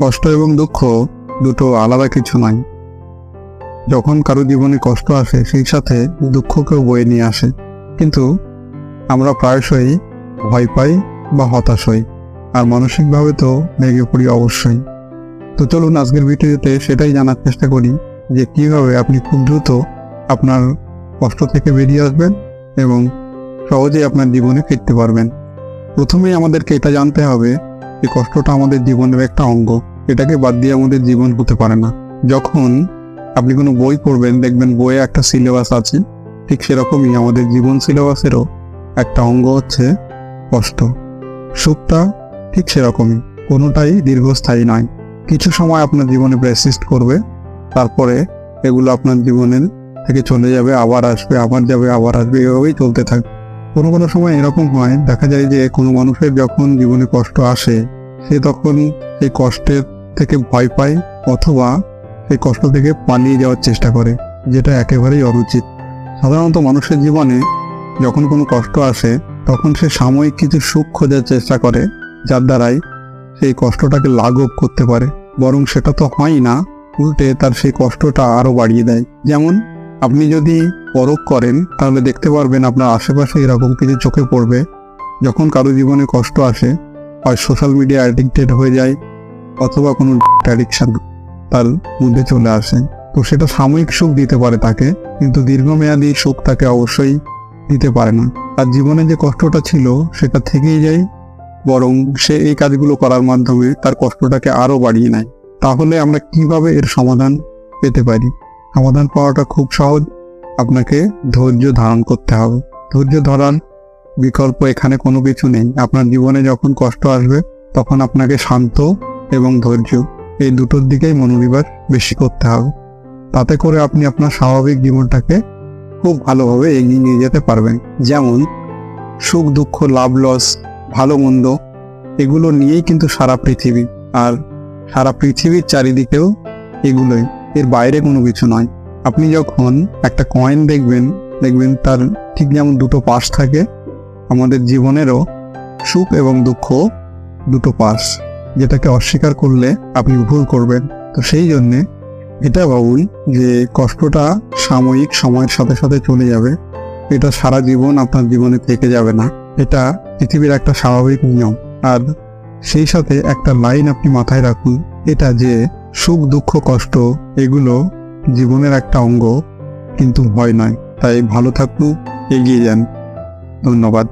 কষ্ট এবং দুঃখ দুটো আলাদা কিছু নয় যখন কারও জীবনে কষ্ট আসে, সেই সাথে দুঃখকেও বয়ে নিয়ে আসে। কিন্তু আমরা প্রায়শই ভয় পাই বা হতাশ হই, আর মানসিকভাবে তো ভেঙে পড়ি অবশ্যই। তো চলুন আজকের ভিডিওতে সেটাই জানার চেষ্টা করি যে কীভাবে আপনি খুব দ্রুত আপনার কষ্ট থেকে বেরিয়ে আসবেন এবং সহজেই আপনার জীবনে ফিরতে পারবেন। প্রথমেই আমাদেরকে এটা জানতে হবে যে কষ্টটা আমাদের জীবনের একটা অঙ্গ। এটাকে বাদ দিয়ে আমাদের জীবন হতে পারে না। যখন আপনি কোনো বই পড়বেন, দেখবেন বইয়ে একটা সিলেবাস আছে, ঠিক সেরকমই আমাদের জীবন সিলেবাসেরও একটা অঙ্গ হচ্ছে কষ্ট। সুখটা ঠিক সেরকমই, কোনোটাই দীর্ঘস্থায়ী নয়। কিছু সময় আপনার জীবনে প্রেসিস্ট করবে, তারপরে এগুলো আপনার জীবনের থেকে চলে যাবে, আবার আসবে, আবার যাবে, আবার আসবে, এভাবেই চলতে থাকবে কোনো কোনো সময় এরকম হয়, দেখা যায় যে কোনো মানুষের যখন জীবনে কষ্ট আসে, সে তখন সেই কষ্টের থেকে ভয় পায় অথবা সেই কষ্ট থেকে পালিয়ে যাওয়ার চেষ্টা করে, যেটা একেবারেই অনুচিত। সাধারণত মানুষের জীবনে যখন কোনো কষ্ট আসে, তখন সে সাময়িক কিছু সুখ খোঁজার চেষ্টা করে, যার দ্বারাই সেই কষ্টটাকে লাঘব করতে পারে। বরং সেটা তো হয় না, উল্টে তার সেই কষ্টটা আরও বাড়িয়ে দেয়। যেমন, আপনি যদি পরখ করেন, তাহলে দেখতে পারবেন আপনার আশেপাশে এরকম কিছু চোখে পড়বে। যখন কারও জীবনে কষ্ট আসে, হয় সোশ্যাল মিডিয়া অ্যাডিক্টেড হয়ে যায় অথবা কোনো অ্যাডিকশান তার মধ্যে চলে আসে। তো সেটা সাময়িক সুখ দিতে পারে তাকে, কিন্তু দীর্ঘমেয়াদী সুখ তাকে অবশ্যই দিতে পারে না। তার জীবনে যে কষ্টটা ছিল সেটা থেকেই যায়, বরং সে এই কাজগুলো করার মাধ্যমে তার কষ্টটাকে আরও বাড়িয়ে নেয়। তাহলে আমরা কীভাবে এর সমাধান পেতে পারি? সমাধান পাওয়াটা খুব সহজ। আপনাকে ধৈর্য ধারণ করতে হবে। ধৈর্য ধরার বিকল্প এখানে কোনো কিছু নেই। আপনার জীবনে যখন কষ্ট আসবে, তখন আপনাকে শান্ত এবং ধৈর্য, এই দুটোর দিকেই মনোনিবেশ বেশি করতে হবে। তাতে করে আপনি আপনার স্বাভাবিক জীবনটাকে খুব ভালোভাবে এগিয়ে নিয়ে যেতে পারবেন। যেমন, সুখ, দুঃখ, লাভ লস ভালো, মন্দ, এগুলো নিয়েই কিন্তু সারা পৃথিবী। আর সারা পৃথিবীর চারিদিকেও এগুলোই। এর বাইরে কোনো কিছু নয়। আপনি যখন একটা কয়েন দেখবেন দেখবেন তার ঠিক যেমন দুটো পাশ থাকে, আমাদের জীবনেরও সুখ এবং দুঃখ দুটো পাশ যেটাকে অস্বীকার করলে আপনি ভুল করবেন। তো সেই জন্যে এটা ভাবুন যে কষ্টটা সাময়িক সময়ের সাথে সাথে চলে যাবে, এটা সারা জীবন আপনার জীবনে থেকে যাবে না। এটা পৃথিবীর একটা স্বাভাবিক নিয়ম। আর সেই সাথে একটা লাইন আপনি মাথায় রাখুন, এটা যে সুখ, দুঃখ, কষ্ট, এগুলো জীবনের একটা অঙ্গ, কিন্তু ভয় নয়। তাই ভালো থাকুন, এগিয়ে যান। ধন্যবাদ।